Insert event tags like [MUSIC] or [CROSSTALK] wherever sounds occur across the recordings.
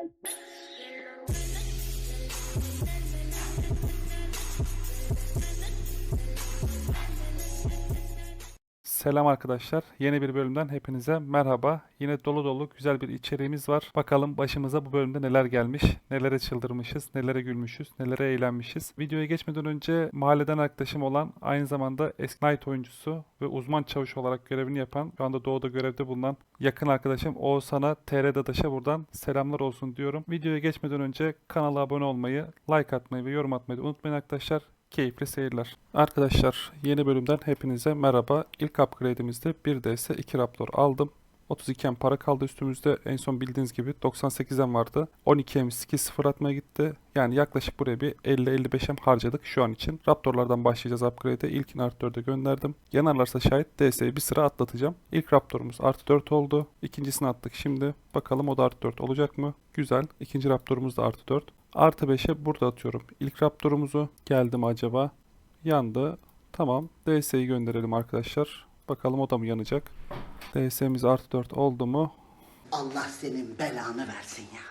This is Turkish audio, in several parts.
Bye. [LAUGHS] Selam arkadaşlar. Yeni bir bölümden hepinize merhaba. Yine dolu dolu güzel bir içeriğimiz var. Bakalım başımıza bu bölümde neler gelmiş, nelere çıldırmışız, nelere gülmüşüz, nelere eğlenmişiz. Videoya geçmeden önce mahalleden arkadaşım olan aynı zamanda eski Knight oyuncusu ve uzman çavuş olarak görevini yapan, şu anda doğuda görevde bulunan yakın arkadaşım Oğuzhan'a TR Dadaş'a buradan selamlar olsun diyorum. Videoya geçmeden önce kanala abone olmayı, like atmayı ve yorum atmayı unutmayın arkadaşlar. Keyifli seyirler. Arkadaşlar yeni bölümden hepinize merhaba. İlk upgrade'imizde 1 DS 2 Raptor aldım. 32 M para kaldı üstümüzde. En son bildiğiniz gibi 98 M vardı. 12 M 2-0 atmaya gitti. Yani yaklaşık buraya bir 50-55 M harcadık şu an için. Raptorlardan başlayacağız upgrade'e. İlkini artı 4'e gönderdim. Yanarlarsa şayet DS'yi bir sıra atlatacağım. İlk Raptor'umuz artı 4 oldu. İkincisini attık şimdi. Bakalım o da artı 4 olacak mı? Güzel. İkinci Raptor'umuz da artı 4. Artı 5'e burada atıyorum. İlk Raptor'umuzu geldi mi acaba? Yandı. Tamam. DS'yi gönderelim arkadaşlar. Bakalım o da mı yanacak? DS'miz artı 4 oldu mu? Allah senin belanı versin ya.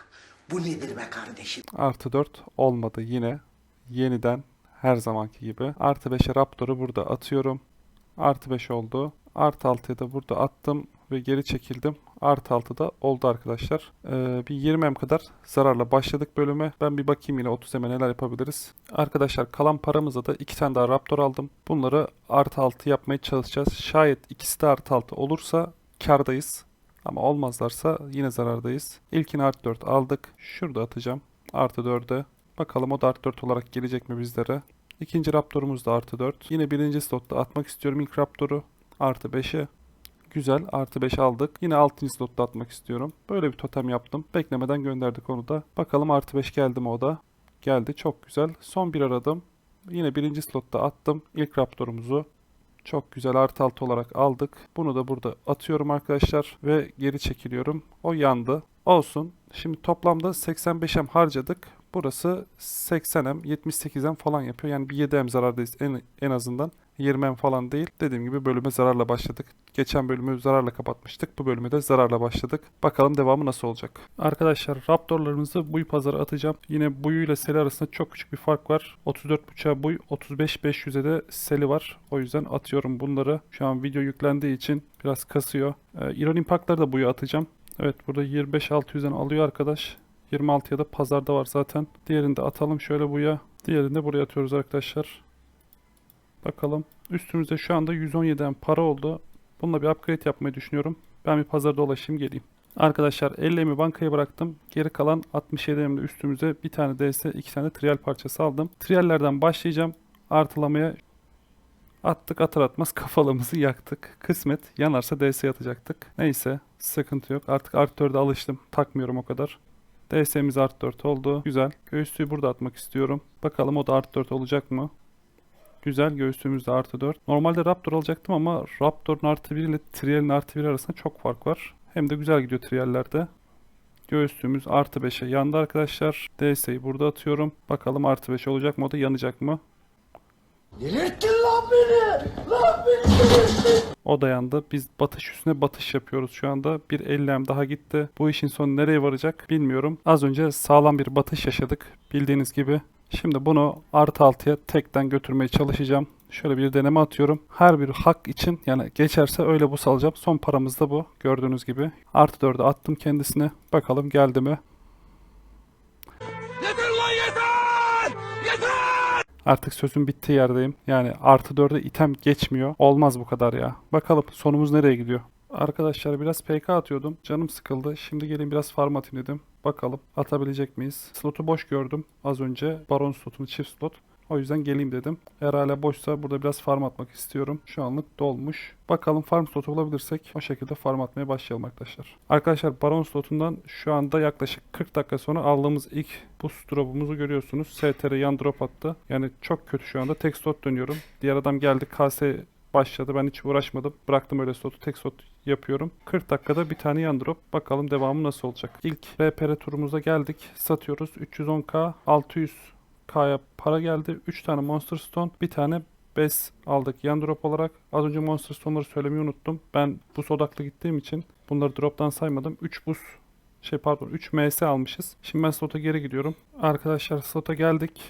Bu nedir be kardeşim? Artı 4 olmadı yine. Yeniden her zamanki gibi. Artı 5'e Raptor'u burada atıyorum. Artı 5 oldu. Artı 6'ya da burada attım ve geri çekildim. Artı 6 da oldu arkadaşlar. Ee, bir 20 M kadar zararla başladık bölüme. Ben bir bakayım yine 30 M'e neler yapabiliriz. Arkadaşlar kalan paramıza da 2 tane daha Raptor aldım. Bunları artı 6 yapmaya çalışacağız. Şayet ikisi de artı 6 olursa kardayız. Ama olmazlarsa yine zarardayız. İlkini artı 4 aldık. Şurada atacağım. Artı 4'e. Bakalım o da artı 4 olarak gelecek mi bizlere? İkinci Raptor'umuz da artı 4. Yine birinci slotta atmak istiyorum ilk Raptor'u. Artı 5'e. Güzel. Artı 5 aldık. Yine 6. slotta atmak istiyorum. Böyle bir totem yaptım. Beklemeden gönderdik onu da. Bakalım artı 5 geldi mi o da? Geldi. Çok güzel. Son bir aradım. Yine birinci slotta attım. İlk Raptor'umuzu. Çok güzel artı 6 olarak aldık. Bunu da burada atıyorum arkadaşlar. Ve geri çekiliyorum. O yandı. Olsun. Şimdi toplamda 85M harcadık. Burası 80M, 78M falan yapıyor. Yani bir 7M zarardayız en, en azından. 20M falan değil. Dediğim gibi bölüme zararla başladık. Geçen bölümü zararla kapatmıştık. Bu bölüme de zararla başladık. Bakalım devamı nasıl olacak. Arkadaşlar Raptorlarımızı buy pazara atacağım. Yine buyu ile seli arasında çok küçük bir fark var. 34.5'a buy, 35.500'e de seli var. O yüzden atıyorum bunları. Şu an video yüklendiği için biraz kasıyor. Ee, Iron Impact'ları da buyu atacağım. Evet burada 25.600'den alıyor arkadaş. 26'ya da pazarda var zaten. Diğerini de atalım şöyle buya. Diğerini de buraya atıyoruz arkadaşlar. Bakalım. Üstümüzde şu anda 117'den para oldu. Bununla bir upgrade yapmayı düşünüyorum. Ben bir pazarda dolaşayım geleyim. Arkadaşlar 50'mi bankaya bıraktım. Geri kalan 67'imle üstümüze bir tane DS, iki tane trial parçası aldım. Triallerden başlayacağım. Artılamaya attık atır atmaz [LAUGHS] kafalığımızı yaktık. Kısmet yanarsa DS atacaktık. Neyse sıkıntı yok. Artık artı 4'e alıştım. Takmıyorum o kadar. DS'miz artı 4 oldu. Güzel. Göğüslüğü burada atmak istiyorum. Bakalım o da artı 4 olacak mı? Güzel göğüslüğümüz de artı 4. Normalde Raptor alacaktım ama Raptor'un artı 1 ile Trial'in artı 1 arasında çok fark var. Hem de güzel gidiyor Trial'lerde. Göğüslüğümüz artı 5'e yandı arkadaşlar. DS'yi burada atıyorum. Bakalım artı 5 olacak mı o da yanacak mı? Delirttin lan beni! Lan beni delirttin! O da yandı. Biz batış üstüne batış yapıyoruz şu anda. Bir 50M daha gitti. Bu işin sonu nereye varacak bilmiyorum. Az önce sağlam bir batış yaşadık. Bildiğiniz gibi. Şimdi bunu artı 6'ya tekten götürmeye çalışacağım. Şöyle bir deneme atıyorum. Her bir hak için yani geçerse öyle bu salacağım. Son paramız da bu. Gördüğünüz gibi. Artı 4'e attım kendisine. Bakalım geldi mi? Artık sözün bittiği yerdeyim. Yani artı 4'e item geçmiyor. Olmaz bu kadar ya. Bakalım sonumuz nereye gidiyor? Arkadaşlar biraz PK atıyordum. Canım sıkıldı. Şimdi gelin biraz farm atayım dedim. Bakalım atabilecek miyiz? Slotu boş gördüm az önce. Baron slotunu çift slot. O yüzden geleyim dedim. Eğer hala boşsa burada biraz farm atmak istiyorum. Şu anlık dolmuş. Bakalım farm slotu bulabilirsek o şekilde farm atmaya başlayalım arkadaşlar. Arkadaşlar Baron slotundan şu anda yaklaşık 40 dakika sonra aldığımız ilk boost drop'umuzu görüyorsunuz. STR yan drop attı. Yani çok kötü şu anda. Tek slot dönüyorum. Diğer adam geldi KS başladı. Ben hiç uğraşmadım. Bıraktım öyle slotu. Tek slot yapıyorum. 40 dakikada bir tane yan drop. Bakalım devamı nasıl olacak. İlk RPR turumuza geldik. Satıyoruz. 310k 600 K'ya para geldi. 3 tane Monster Stone, bir tane Bes aldık yan olarak. Az önce Monster Stone'ları söylemeyi unuttum. Ben bus odaklı gittiğim için bunları drop'tan saymadım. 3 bus Şey pardon 3 MS almışız. Şimdi ben slota geri gidiyorum. Arkadaşlar slota geldik.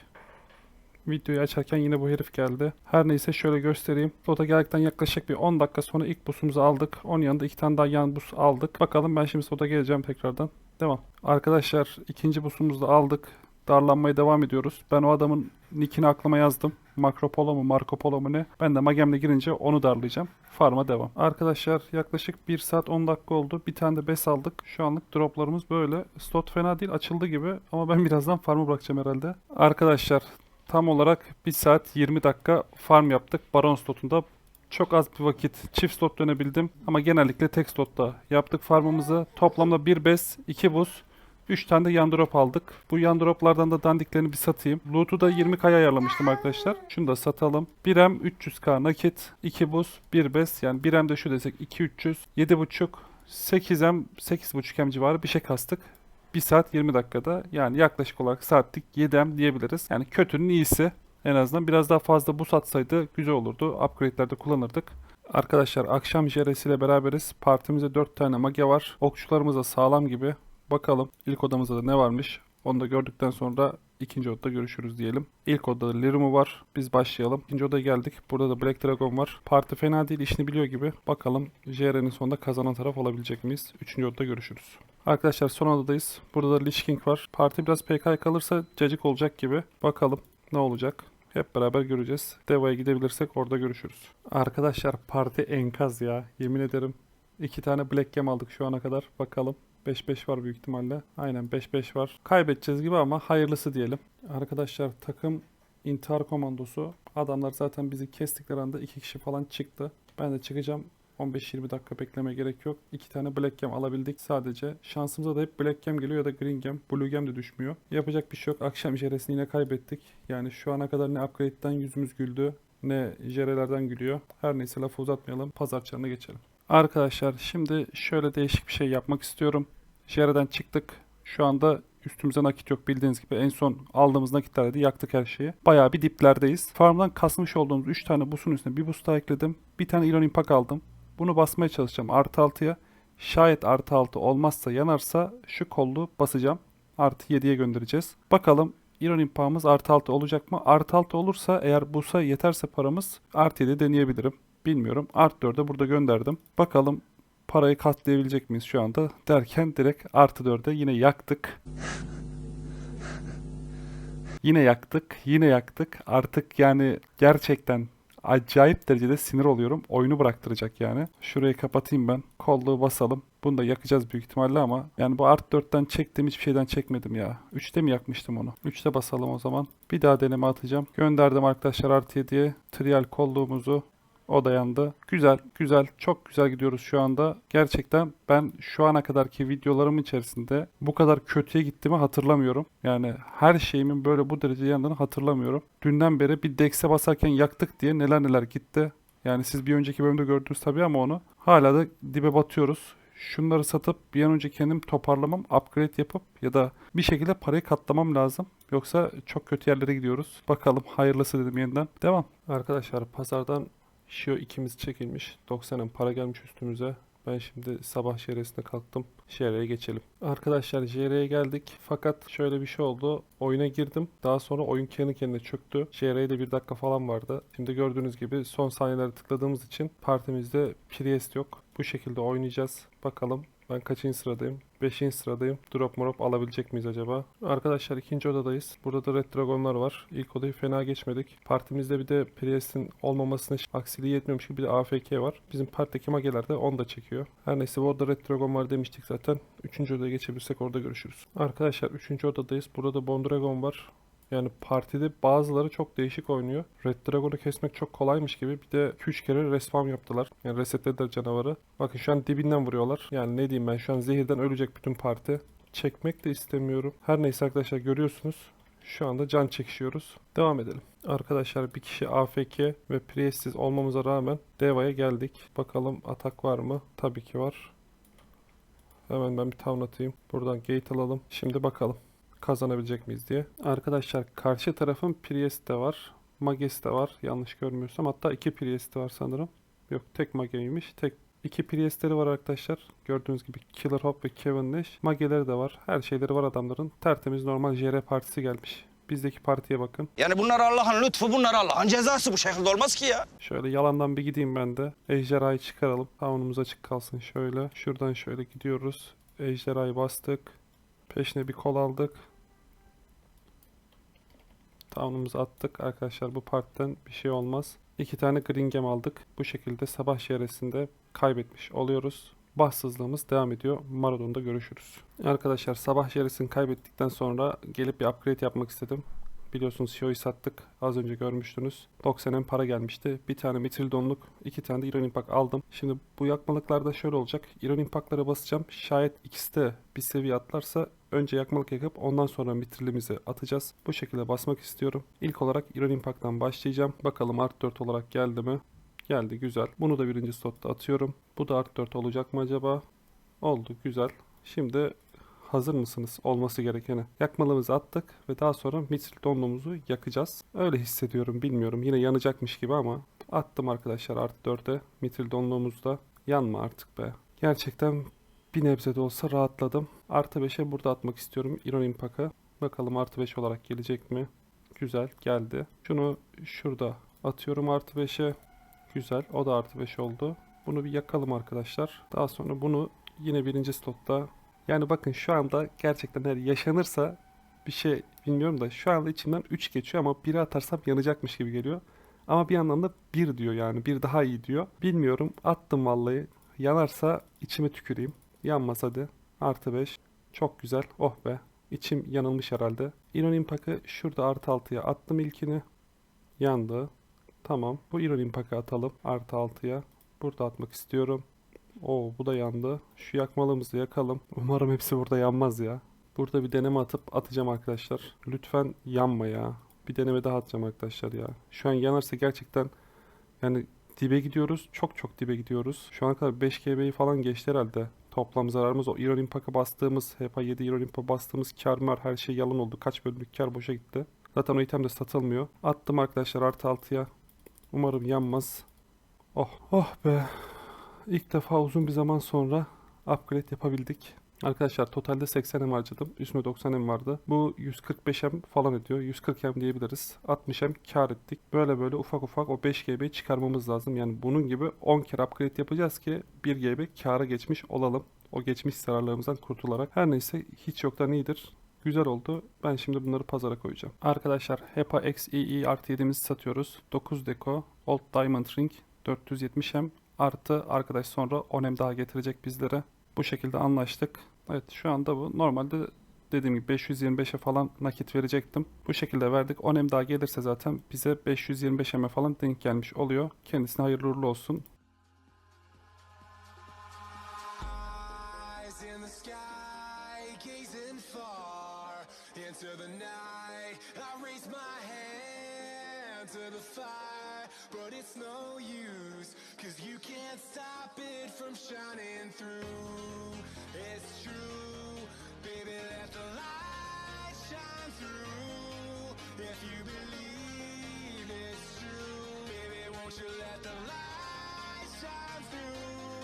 Videoyu açarken yine bu herif geldi. Her neyse şöyle göstereyim. Slota geldikten yaklaşık bir 10 dakika sonra ilk busumuzu aldık. Onun yanında iki tane daha yan bus aldık. Bakalım ben şimdi slota geleceğim tekrardan. Devam. Arkadaşlar ikinci busumuzu da aldık. Darlanmaya devam ediyoruz. Ben o adamın nickini aklıma yazdım. Marco Polo mu Marco mu ne? Ben de Magem'le girince onu darlayacağım. Farm'a devam. Arkadaşlar yaklaşık 1 saat 10 dakika oldu. Bir tane de bes aldık. Şu anlık droplarımız böyle. Slot fena değil açıldı gibi ama ben [LAUGHS] birazdan farmı bırakacağım herhalde. Arkadaşlar tam olarak 1 saat 20 dakika farm yaptık. Baron slotunda çok az bir vakit çift slot dönebildim ama genellikle tek slotta yaptık farmımızı. Toplamda 1 bes, 2 buz, 3 tane de yan drop aldık. Bu yan droplardan da dandiklerini bir satayım. Loot'u da 20 kaya ayarlamıştım arkadaşlar. Şunu da satalım. 1M 300k nakit, 2 buz, 1 bes yani 1M de şu desek 2 300, 7.5, 8M 8.5 M civarı bir şey kastık. 1 saat 20 dakikada yani yaklaşık olarak saatlik 7M diyebiliriz. Yani kötünün iyisi. En azından biraz daha fazla bu satsaydı güzel olurdu. Upgrade'lerde kullanırdık. Arkadaşlar akşam jeresiyle beraberiz. Partimizde 4 tane mage var. Okçularımız da sağlam gibi. Bakalım ilk odamızda da ne varmış. Onu da gördükten sonra ikinci odada görüşürüz diyelim. İlk odada Lirumu var. Biz başlayalım. İkinci odaya geldik. Burada da Black Dragon var. Parti fena değil. işini biliyor gibi. Bakalım JR'nin sonunda kazanan taraf olabilecek miyiz? Üçüncü odada görüşürüz. Arkadaşlar son odadayız. Burada da Lich King var. Parti biraz PK kalırsa cacık olacak gibi. Bakalım ne olacak? Hep beraber göreceğiz. Deva'ya gidebilirsek orada görüşürüz. Arkadaşlar parti enkaz ya. Yemin ederim. İki tane Black Gem aldık şu ana kadar. Bakalım. 5-5 var büyük ihtimalle. Aynen 5-5 var. Kaybedeceğiz gibi ama hayırlısı diyelim. Arkadaşlar takım intihar komandosu. Adamlar zaten bizi kestikleri anda iki kişi falan çıktı. Ben de çıkacağım. 15-20 dakika bekleme gerek yok. İki tane Black Gem alabildik sadece. Şansımıza da hep Black Gem geliyor ya da Green Gem. Blue Gem de düşmüyor. Yapacak bir şey yok. Akşam jeresini yine kaybettik. Yani şu ana kadar ne upgrade'den yüzümüz güldü ne jerelerden gülüyor. Her neyse lafı uzatmayalım. Pazar çarına geçelim. Arkadaşlar şimdi şöyle değişik bir şey yapmak istiyorum. Jereden çıktık. Şu anda üstümüze nakit yok bildiğiniz gibi. En son aldığımız nakitlerdi yaktık her şeyi. Bayağı bir diplerdeyiz. Farmdan kasmış olduğumuz 3 tane busun üstüne bir bus daha ekledim. Bir tane Iron Impact aldım. Bunu basmaya çalışacağım artı 6'ya. Şayet artı 6 olmazsa yanarsa şu kollu basacağım. Artı 7'ye göndereceğiz. Bakalım Iron Impact'ımız artı 6 olacak mı? Artı 6 olursa eğer busa yeterse paramız artı 7 deneyebilirim. Bilmiyorum. Art 4'e burada gönderdim. Bakalım parayı katlayabilecek miyiz şu anda derken direkt artı 4'e yine yaktık. Yine yaktık, yine yaktık. Artık yani gerçekten acayip derecede sinir oluyorum. Oyunu bıraktıracak yani. Şurayı kapatayım ben. Kolluğu basalım. Bunu da yakacağız büyük ihtimalle ama yani bu art 4'ten çektiğim hiçbir şeyden çekmedim ya. 3'te mi yakmıştım onu? 3'te basalım o zaman. Bir daha deneme atacağım. Gönderdim arkadaşlar artı 7'ye. Trial kolluğumuzu o da yandı. Güzel, güzel, çok güzel gidiyoruz şu anda. Gerçekten ben şu ana kadarki videolarım içerisinde bu kadar kötüye gittiğimi hatırlamıyorum. Yani her şeyimin böyle bu derece yandığını hatırlamıyorum. Dünden beri bir Dex'e basarken yaktık diye neler neler gitti. Yani siz bir önceki bölümde gördünüz tabii ama onu. Hala da dibe batıyoruz. Şunları satıp bir an önce kendim toparlamam, upgrade yapıp ya da bir şekilde parayı katlamam lazım. Yoksa çok kötü yerlere gidiyoruz. Bakalım hayırlısı dedim yeniden. Devam. Arkadaşlar pazardan Shio ikimiz çekilmiş. 90'ın para gelmiş üstümüze. Ben şimdi sabah şeresine kalktım. Şere'ye geçelim. Arkadaşlar JR'ye geldik. Fakat şöyle bir şey oldu. Oyuna girdim. Daha sonra oyun kendi kendine çöktü. JR'ye de bir dakika falan vardı. Şimdi gördüğünüz gibi son saniyeleri tıkladığımız için partimizde Priest yok. Bu şekilde oynayacağız. Bakalım ben kaçıncı sıradayım? 5. sıradayım. Drop morop alabilecek miyiz acaba? Arkadaşlar ikinci odadayız. Burada da Red Dragon'lar var. İlk odayı fena geçmedik. Partimizde bir de Priest'in olmamasına aksiliği yetmiyormuş gibi bir de AFK var. Bizim partideki mageler de onu da çekiyor. Her neyse bu odada Red Dragon var demiştik zaten. Üçüncü odaya geçebilirsek orada görüşürüz. Arkadaşlar üçüncü odadayız. Burada da Bondragon var. Yani partide bazıları çok değişik oynuyor. Red Dragon'u kesmek çok kolaymış gibi. Bir de 2-3 kere respawn yaptılar. Yani resetlediler canavarı. Bakın şu an dibinden vuruyorlar. Yani ne diyeyim ben şu an zehirden ölecek bütün parti. Çekmek de istemiyorum. Her neyse arkadaşlar görüyorsunuz. Şu anda can çekişiyoruz. Devam edelim. Arkadaşlar bir kişi AFK ve Priest'iz olmamıza rağmen Deva'ya geldik. Bakalım atak var mı? Tabii ki var. Hemen ben bir town atayım. Buradan gate alalım. Şimdi bakalım kazanabilecek miyiz diye. Arkadaşlar karşı tarafın Priest de var. Mages de var. Yanlış görmüyorsam. Hatta iki Priest de var sanırım. Yok tek Mage'ymiş. Tek İki Priest'leri var arkadaşlar. Gördüğünüz gibi Killer Hope ve Kevin Nash. Mageleri de var. Her şeyleri var adamların. Tertemiz normal JR partisi gelmiş. Bizdeki partiye bakın. Yani bunlar Allah'ın lütfu, bunlar Allah'ın cezası. Bu şekilde olmaz ki ya. Şöyle yalandan bir gideyim ben de. Ejderhayı çıkaralım. Tavanımız açık kalsın şöyle. Şuradan şöyle gidiyoruz. Ejderhayı bastık. Peşine bir kol aldık. Tavanımızı attık. Arkadaşlar bu partiden bir şey olmaz. İki tane Green Gem aldık. Bu şekilde sabah şeresinde kaybetmiş oluyoruz. Bahtsızlığımız devam ediyor. Marathon'da görüşürüz. Arkadaşlar sabah şeresini kaybettikten sonra gelip bir upgrade yapmak istedim. Biliyorsunuz Shio'yu sattık. Az önce görmüştünüz. 90 para gelmişti. Bir tane Mitril donluk, iki tane de Iron Impact aldım. Şimdi bu yakmalıklarda şöyle olacak. Iron Impact'lara basacağım. Şayet ikisi de bir seviye atlarsa önce yakmalık yakıp ondan sonra Mitril'imizi atacağız. Bu şekilde basmak istiyorum. İlk olarak Iron Impact'tan başlayacağım. Bakalım Art 4 olarak geldi mi? Geldi güzel. Bunu da birinci slotta atıyorum. Bu da Art 4 olacak mı acaba? Oldu güzel. Şimdi hazır mısınız olması gerekene? Yakmalığımızı attık ve daha sonra mitril donluğumuzu yakacağız. Öyle hissediyorum bilmiyorum. Yine yanacakmış gibi ama attım arkadaşlar art 4'e. Mitril donluğumuzda yanma artık be. Gerçekten bir nebze de olsa rahatladım. Artı 5'e burada atmak istiyorum Iron Impact'a. Bakalım artı 5 olarak gelecek mi? Güzel geldi. Şunu şurada atıyorum artı 5'e. Güzel o da artı 5 oldu. Bunu bir yakalım arkadaşlar. Daha sonra bunu yine birinci slotta yani bakın şu anda gerçekten eğer yaşanırsa bir şey bilmiyorum da şu anda içimden 3 geçiyor ama 1'i atarsam yanacakmış gibi geliyor. Ama bir yandan da 1 diyor yani 1 daha iyi diyor. Bilmiyorum attım vallahi. Yanarsa içime tüküreyim. Yanmaz hadi. Artı 5. Çok güzel. Oh be. İçim yanılmış herhalde. Iron Impact'ı şurada artı 6'ya attım ilkini. Yandı. Tamam. Bu Iron Impact'ı atalım. Artı 6'ya. Burada atmak istiyorum. Oo bu da yandı. Şu yakmalığımızı yakalım. Umarım hepsi burada yanmaz ya. Burada bir deneme atıp atacağım arkadaşlar. Lütfen yanma ya. Bir deneme daha atacağım arkadaşlar ya. Şu an yanarsa gerçekten yani dibe gidiyoruz. Çok çok dibe gidiyoruz. Şu ana kadar 5 GB'yi falan geçti herhalde. Toplam zararımız o Iron Impact'a bastığımız, HEPA 7 Iron Impact'a bastığımız kar her şey yalan oldu. Kaç bölümlük kar boşa gitti. Zaten o item de satılmıyor. Attım arkadaşlar artı 6'ya. Umarım yanmaz. Oh oh be. İlk defa uzun bir zaman sonra upgrade yapabildik. Arkadaşlar totalde 80 M harcadım. Üstüne 90 M vardı. Bu 145 M falan ediyor. 140 M diyebiliriz. 60 M kar ettik. Böyle böyle ufak ufak o 5 GB çıkarmamız lazım. Yani bunun gibi 10 kere upgrade yapacağız ki 1 GB kara geçmiş olalım. O geçmiş zararlarımızdan kurtularak. Her neyse hiç yoktan iyidir. Güzel oldu. Ben şimdi bunları pazara koyacağım. Arkadaşlar HEPA XEE artı 7'mizi satıyoruz. 9 deko Old Diamond Ring 470M artı arkadaş sonra 10M daha getirecek bizlere. Bu şekilde anlaştık. Evet şu anda bu. Normalde dediğim gibi 525'e falan nakit verecektim. Bu şekilde verdik. 10M daha gelirse zaten bize 525M'e falan denk gelmiş oluyor. Kendisine hayırlı uğurlu olsun. to the fire, but it's no use, cause you can't stop it from shining through. It's true, baby, let the light shine through. If you believe it's true, baby, won't you let the light shine through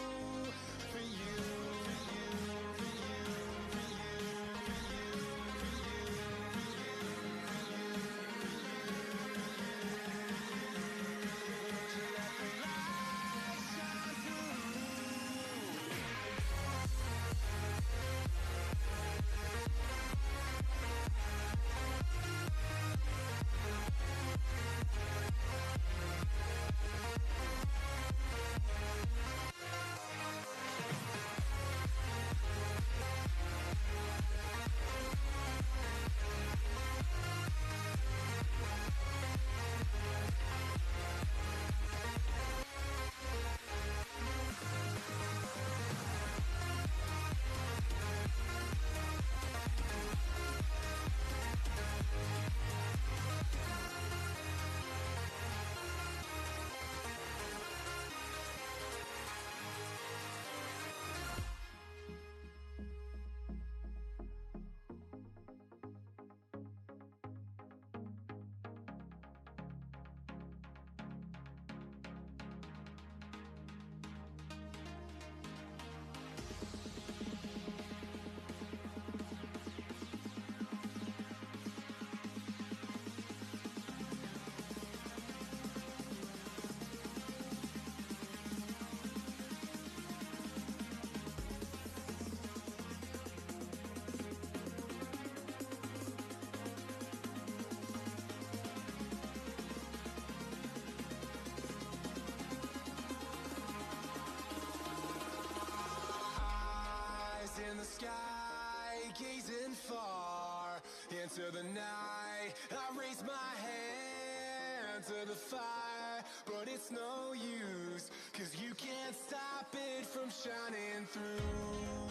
to the fire, but it's no use, cause you can't stop it from shining through.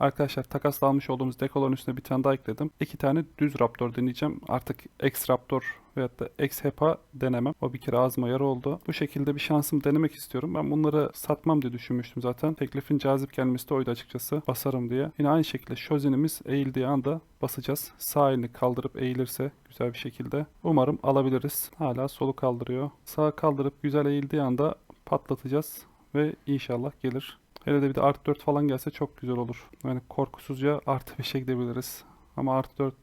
Arkadaşlar takasla almış olduğumuz dekoların üstüne bir tane daha ekledim. İki tane düz Raptor deneyeceğim. Artık X Raptor veyahut da X HEPA denemem. O bir kere ağzıma yara oldu. Bu şekilde bir şansım denemek istiyorum. Ben bunları satmam diye düşünmüştüm zaten. Teklifin cazip gelmesi de oydu açıkçası. Basarım diye. Yine aynı şekilde şozinimiz eğildiği anda basacağız. Sağ elini kaldırıp eğilirse güzel bir şekilde. Umarım alabiliriz. Hala solu kaldırıyor. Sağ kaldırıp güzel eğildiği anda patlatacağız ve inşallah gelir. Hele de bir de artı 4 falan gelse çok güzel olur. Yani korkusuzca artı 5'e gidebiliriz. Ama artı 4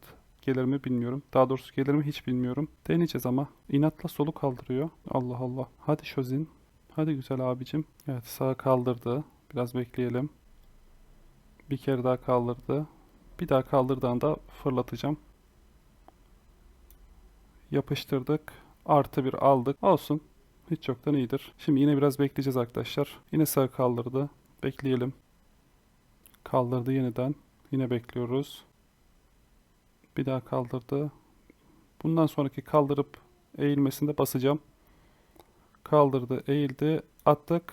gelir mi bilmiyorum. Daha doğrusu gelir mi hiç bilmiyorum. Deneyeceğiz ama. İnatla solu kaldırıyor. Allah Allah. Hadi Şozin. Hadi güzel abicim. Evet sağa kaldırdı. Biraz bekleyelim. Bir kere daha kaldırdı. Bir daha kaldırdığında fırlatacağım. Yapıştırdık. Artı bir aldık. Olsun. Hiç çoktan iyidir. Şimdi yine biraz bekleyeceğiz arkadaşlar. Yine sağ kaldırdı. Bekleyelim. Kaldırdı yeniden. Yine bekliyoruz. Bir daha kaldırdı. Bundan sonraki kaldırıp eğilmesinde basacağım. Kaldırdı, eğildi, attık,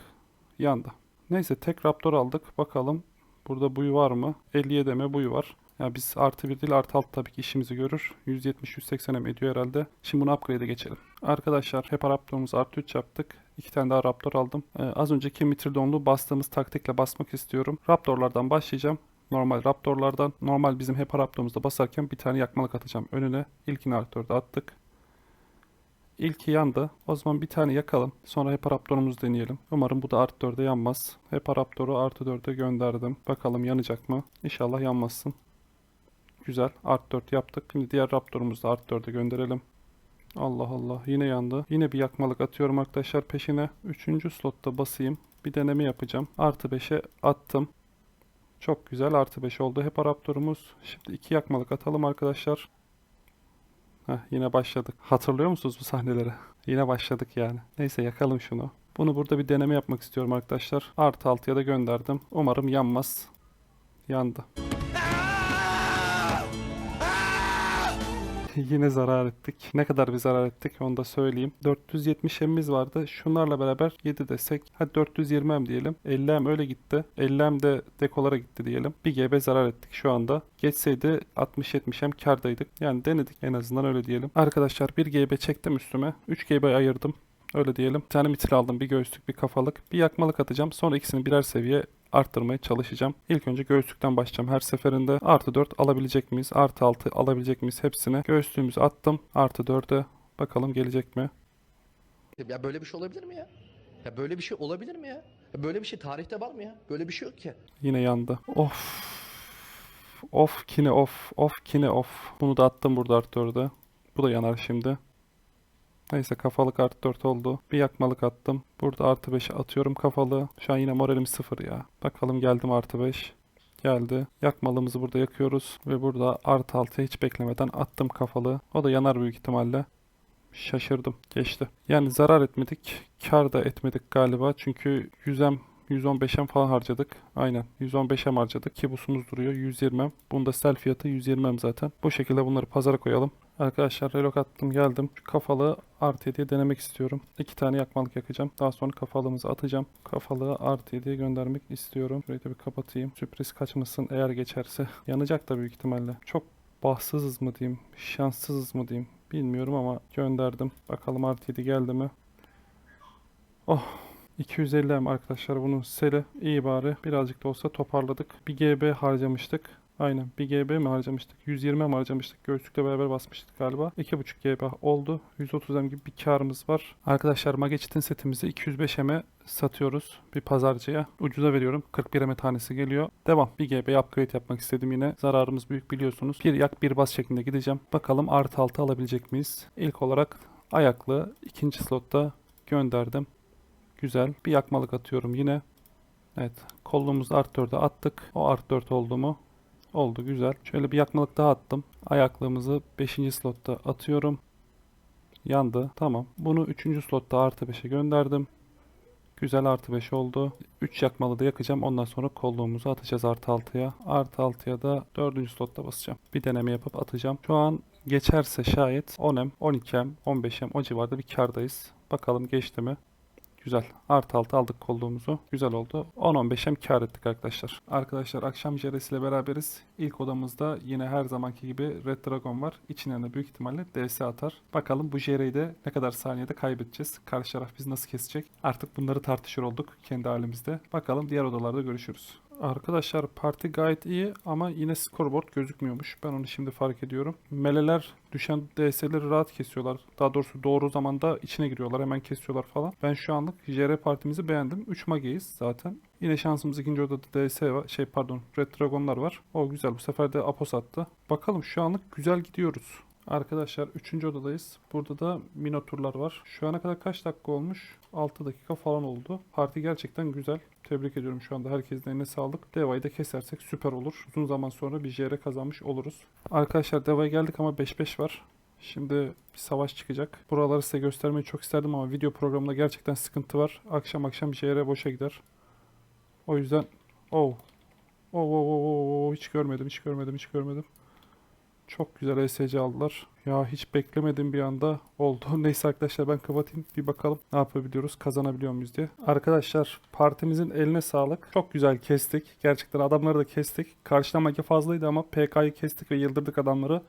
yandı. Neyse tek Raptor aldık. Bakalım burada buyu var mı? 57 mi buyu var. Ya biz artı 1 değil artı 6 tabii ki işimizi görür. 170-180 M ediyor herhalde. Şimdi bunu upgrade'e geçelim. Arkadaşlar hep Raptor'umuzu artı 3 yaptık. İki tane daha Raptor aldım. Ee, az önceki Mitridon'lu bastığımız taktikle basmak istiyorum. Raptor'lardan başlayacağım. Normal Raptor'lardan. Normal bizim hep Raptor'umuzda basarken bir tane yakmalık atacağım önüne. İlkini 4'e attık. İlki yandı. O zaman bir tane yakalım. Sonra hep Raptor'umuzu deneyelim. Umarım bu da artı 4'e yanmaz. Hep Raptor'u artı 4'e gönderdim. Bakalım yanacak mı? İnşallah yanmasın. Güzel. Art 4 yaptık. Şimdi diğer Raptor'umuzu da Art 4'e gönderelim. Allah Allah. Yine yandı. Yine bir yakmalık atıyorum arkadaşlar peşine. Üçüncü slotta basayım. Bir deneme yapacağım. Artı 5'e attım. Çok güzel. Artı 5 oldu. Hep Raptor'umuz. Şimdi iki yakmalık atalım arkadaşlar. Heh, yine başladık. Hatırlıyor musunuz bu sahneleri? Yine başladık yani. Neyse yakalım şunu. Bunu burada bir deneme yapmak istiyorum arkadaşlar. Artı 6'ya da gönderdim. Umarım yanmaz. Yandı. [LAUGHS] Yine zarar ettik. Ne kadar bir zarar ettik onu da söyleyeyim. 470 M'imiz vardı. Şunlarla beraber 7 desek. Hadi 420 M diyelim. 50 M öyle gitti. 50 M de dekolara gitti diyelim. 1 GB zarar ettik şu anda. Geçseydi 60-70 M kardaydık. Yani denedik en azından öyle diyelim. Arkadaşlar 1 GB çektim üstüme. 3 GB ayırdım. Öyle diyelim. Bir tane mitil aldım. Bir göğüslük, bir kafalık. Bir yakmalık atacağım. Sonra ikisini birer seviye arttırmaya çalışacağım. İlk önce göğüslükten başlayacağım her seferinde. Artı 4 alabilecek miyiz? Artı 6 alabilecek miyiz? Hepsine. Göğüslüğümüzü attım. Artı 4'e. Bakalım gelecek mi? Ya böyle bir şey olabilir mi ya? Ya böyle bir şey olabilir mi ya? ya böyle bir şey tarihte var mı ya? Böyle bir şey yok ki. Yine yandı. Of. Of kine of. Of kine of. Bunu da attım burada artı 4'e. Bu da yanar şimdi. Neyse kafalık artı 4 oldu. Bir yakmalık attım. Burada artı 5'e atıyorum kafalığı. Şu an yine moralim sıfır ya. Bakalım geldim artı 5. Geldi. Yakmalığımızı burada yakıyoruz. Ve burada artı 6'ya hiç beklemeden attım kafalığı. O da yanar büyük ihtimalle. Şaşırdım. Geçti. Yani zarar etmedik. Kar da etmedik galiba. Çünkü 100M 115'em falan harcadık. Aynen 115'em harcadık. Ki busumuz duruyor 120'em. Bunda sel fiyatı 120'em zaten. Bu şekilde bunları pazara koyalım. Arkadaşlar relok attım geldim. Şu kafalığı artı 7'ye denemek istiyorum. İki tane yakmalık yakacağım. Daha sonra kafalığımızı atacağım. Kafalığı artı 7'ye göndermek istiyorum. Şurayı da bir kapatayım. Sürpriz kaçmasın eğer geçerse. Yanacak da büyük ihtimalle. Çok bahtsızız mı diyeyim, şanssızız mı diyeyim Bilmiyorum ama gönderdim. Bakalım artı 7 geldi mi? Oh 250 M arkadaşlar bunun seli. İyi bari. Birazcık da olsa toparladık. Bir GB harcamıştık. Aynen. Bir GB mi harcamıştık? 120 mi harcamıştık? Göğüslükle beraber basmıştık galiba. 2.5 GB oldu. 130 M gibi bir karımız var. Arkadaşlar Magicit'in setimizi 205 M'e satıyoruz bir pazarcıya. Ucuza veriyorum. 41 M tanesi geliyor. Devam. Bir GB upgrade yapmak istedim yine. Zararımız büyük biliyorsunuz. Bir yak bir bas şeklinde gideceğim. Bakalım artı altı alabilecek miyiz? İlk olarak ayaklı ikinci slotta gönderdim. Güzel. Bir yakmalık atıyorum yine. Evet. Kolluğumuzu art 4'e attık. O art 4 oldu mu? Oldu güzel. Şöyle bir yakmalık daha attım. Ayaklığımızı 5. slotta atıyorum. Yandı. Tamam. Bunu 3. slotta artı 5'e gönderdim. Güzel artı 5 oldu. 3 yakmalı da yakacağım. Ondan sonra kolluğumuzu atacağız artı 6'ya. Artı 6'ya da 4. slotta basacağım. Bir deneme yapıp atacağım. Şu an geçerse şayet 10M, 12M, 15M o civarda bir kardayız. Bakalım geçti mi? Güzel. Artı altı aldık kolluğumuzu. Güzel oldu. 10-15'em kar ettik arkadaşlar. Arkadaşlar akşam ile beraberiz. İlk odamızda yine her zamanki gibi Red Dragon var. İçinden de büyük ihtimalle DS atar. Bakalım bu JR'yi de ne kadar saniyede kaybedeceğiz. Karşı taraf bizi nasıl kesecek? Artık bunları tartışır olduk kendi halimizde. Bakalım diğer odalarda görüşürüz. Arkadaşlar parti gayet iyi ama yine scoreboard gözükmüyormuş. Ben onu şimdi fark ediyorum. Meleler düşen DS'leri rahat kesiyorlar. Daha doğrusu doğru zamanda içine giriyorlar. Hemen kesiyorlar falan. Ben şu anlık JR partimizi beğendim. 3 Mage'yiz zaten. Yine şansımız ikinci odada DS var. Şey pardon Red Dragon'lar var. O güzel. Bu sefer de Apos attı. Bakalım şu anlık güzel gidiyoruz. Arkadaşlar 3. odadayız. Burada da Minoturlar var. Şu ana kadar kaç dakika olmuş? 6 dakika falan oldu. Parti gerçekten güzel. Tebrik ediyorum şu anda. Herkesin eline sağlık. Deva'yı da kesersek süper olur. Uzun zaman sonra bir JR kazanmış oluruz. Arkadaşlar Deva'ya geldik ama 5-5 var. Şimdi bir savaş çıkacak. Buraları size göstermeyi çok isterdim ama video programında gerçekten sıkıntı var. Akşam akşam JR boşa gider. O yüzden oh. Oh, oh, oh, oh, oh. hiç görmedim, hiç görmedim, hiç görmedim. Çok güzel ESC aldılar. Ya hiç beklemedim bir anda oldu. [LAUGHS] Neyse arkadaşlar ben kapatayım bir bakalım ne yapabiliyoruz kazanabiliyor muyuz diye. Arkadaşlar partimizin eline sağlık. Çok güzel kestik. Gerçekten adamları da kestik. Karşılamaki fazlaydı ama PK'yı kestik ve yıldırdık adamları.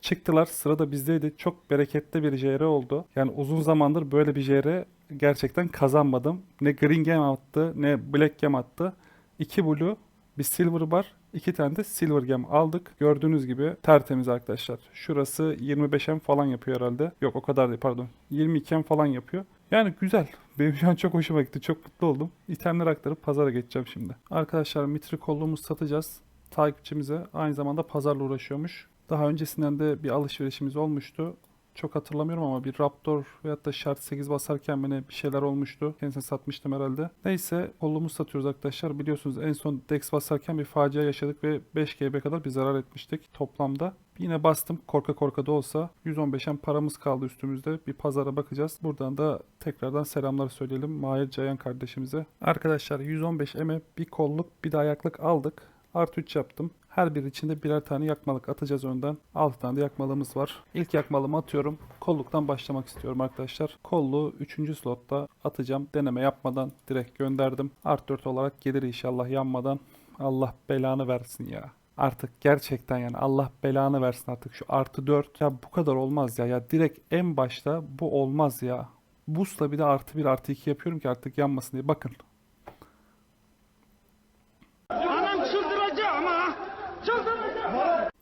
Çıktılar sırada bizdeydi. Çok bereketli bir JR oldu. Yani uzun zamandır böyle bir JR gerçekten kazanmadım. Ne Green Game attı ne Black Game attı. 2 Blue bir Silver Bar iki tane de Silver Gem aldık. Gördüğünüz gibi tertemiz arkadaşlar. Şurası 25M falan yapıyor herhalde. Yok o kadar değil pardon. 22M falan yapıyor. Yani güzel. Benim şu an çok hoşuma gitti. Çok mutlu oldum. İtemleri aktarıp pazara geçeceğim şimdi. Arkadaşlar mitri kolluğumuzu satacağız. Takipçimize aynı zamanda pazarla uğraşıyormuş. Daha öncesinden de bir alışverişimiz olmuştu. Çok hatırlamıyorum ama bir Raptor veyahut da Shard 8 basarken bana bir şeyler olmuştu. Kendisine satmıştım herhalde. Neyse kolluğumuzu satıyoruz arkadaşlar. Biliyorsunuz en son Dex basarken bir facia yaşadık ve 5 GB kadar bir zarar etmiştik toplamda. Yine bastım korka korka da olsa 115'en paramız kaldı üstümüzde. Bir pazara bakacağız. Buradan da tekrardan selamlar söyleyelim Mahir Cayan kardeşimize. Arkadaşlar 115 eme bir kolluk bir de ayaklık aldık. Artı 3 yaptım. Her biri içinde birer tane yakmalık atacağız önden. 6 tane de yakmalığımız var. İlk yakmalımı atıyorum. Kolluktan başlamak istiyorum arkadaşlar. Kolluğu 3. slotta atacağım. Deneme yapmadan direkt gönderdim. Art 4 olarak gelir inşallah yanmadan. Allah belanı versin ya. Artık gerçekten yani Allah belanı versin artık şu artı 4. Ya bu kadar olmaz ya. Ya direkt en başta bu olmaz ya. Boost'la bir de artı 1 artı 2 yapıyorum ki artık yanmasın diye. Bakın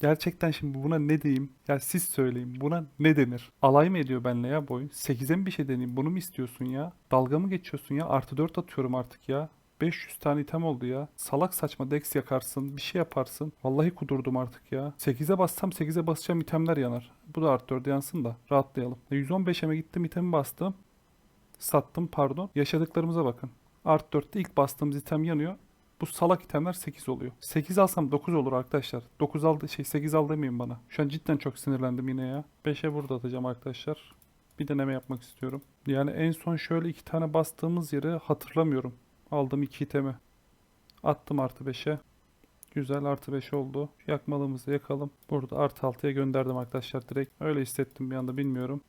Gerçekten şimdi buna ne diyeyim? Ya siz söyleyin. Buna ne denir? Alay mı ediyor benimle ya bu oyun? 8'e mi bir şey deneyeyim? Bunu mu istiyorsun ya? Dalga mı geçiyorsun ya? Artı 4 atıyorum artık ya. 500 tane item oldu ya. Salak saçma dex yakarsın. Bir şey yaparsın. Vallahi kudurdum artık ya. 8'e bassam 8'e basacağım itemler yanar. Bu da artı 4'e yansın da rahatlayalım. 115'e gittim itemi bastım. Sattım pardon. Yaşadıklarımıza bakın. Art 4'te ilk bastığımız item yanıyor. Bu salak itemler 8 oluyor. 8 alsam 9 olur arkadaşlar. 9 aldı şey 8 al demeyin bana. Şu an cidden çok sinirlendim yine ya. 5'e burada atacağım arkadaşlar. Bir deneme yapmak istiyorum. Yani en son şöyle iki tane bastığımız yeri hatırlamıyorum. Aldım iki itemi. Attım artı 5'e. Güzel artı 5 oldu. Yakmalığımızı yakalım. Burada artı 6'ya gönderdim arkadaşlar direkt. Öyle hissettim bir anda bilmiyorum.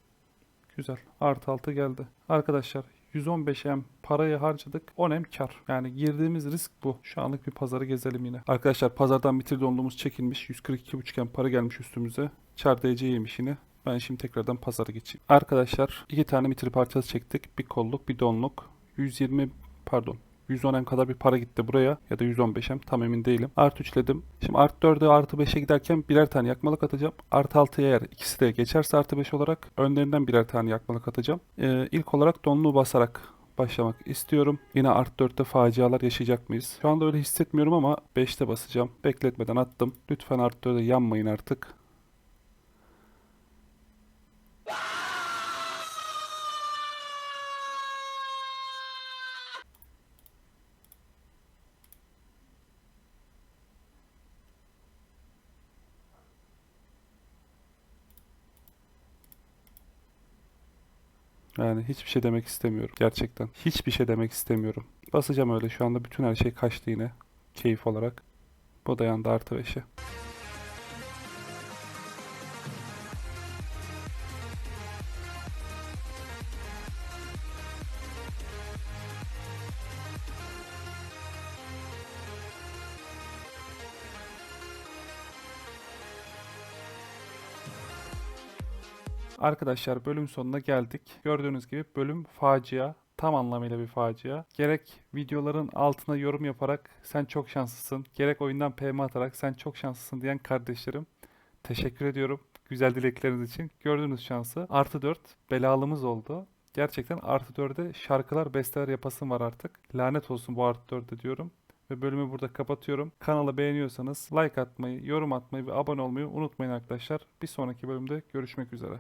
Güzel. Artı 6 geldi. Arkadaşlar 115M parayı harcadık. 10M kar. Yani girdiğimiz risk bu. Şu anlık bir pazarı gezelim yine. Arkadaşlar pazardan bitir donluğumuz çekilmiş. 142.5M para gelmiş üstümüze. Çar DC yine. Ben şimdi tekrardan pazara geçeyim. Arkadaşlar iki tane mitir parçası çektik. Bir kolluk bir donluk. 120 pardon 110M kadar bir para gitti buraya ya da 115M tam emin değilim. Artı 3'ledim. Şimdi artı 4'e artı 5'e giderken birer tane yakmalık atacağım. Artı 6'ya eğer ikisi de geçerse artı 5 olarak önlerinden birer tane yakmalık atacağım. Ee, ilk olarak donluğu basarak başlamak istiyorum. Yine artı 4'te facialar yaşayacak mıyız? Şu anda öyle hissetmiyorum ama 5'te basacağım. Bekletmeden attım. Lütfen artı 4'e yanmayın artık. Yani hiçbir şey demek istemiyorum gerçekten. Hiçbir şey demek istemiyorum. Basacağım öyle şu anda bütün her şey kaçtı yine. Keyif olarak. Bu da yandı artı 5'e. Arkadaşlar bölüm sonuna geldik. Gördüğünüz gibi bölüm facia. Tam anlamıyla bir facia. Gerek videoların altına yorum yaparak sen çok şanslısın. Gerek oyundan PM atarak sen çok şanslısın diyen kardeşlerim. Teşekkür ediyorum güzel dilekleriniz için. Gördüğünüz şansı. Artı 4 belalımız oldu. Gerçekten artı 4'e şarkılar, besteler yapasım var artık. Lanet olsun bu artı 4'e diyorum. Ve bölümü burada kapatıyorum. Kanalı beğeniyorsanız like atmayı, yorum atmayı ve abone olmayı unutmayın arkadaşlar. Bir sonraki bölümde görüşmek üzere.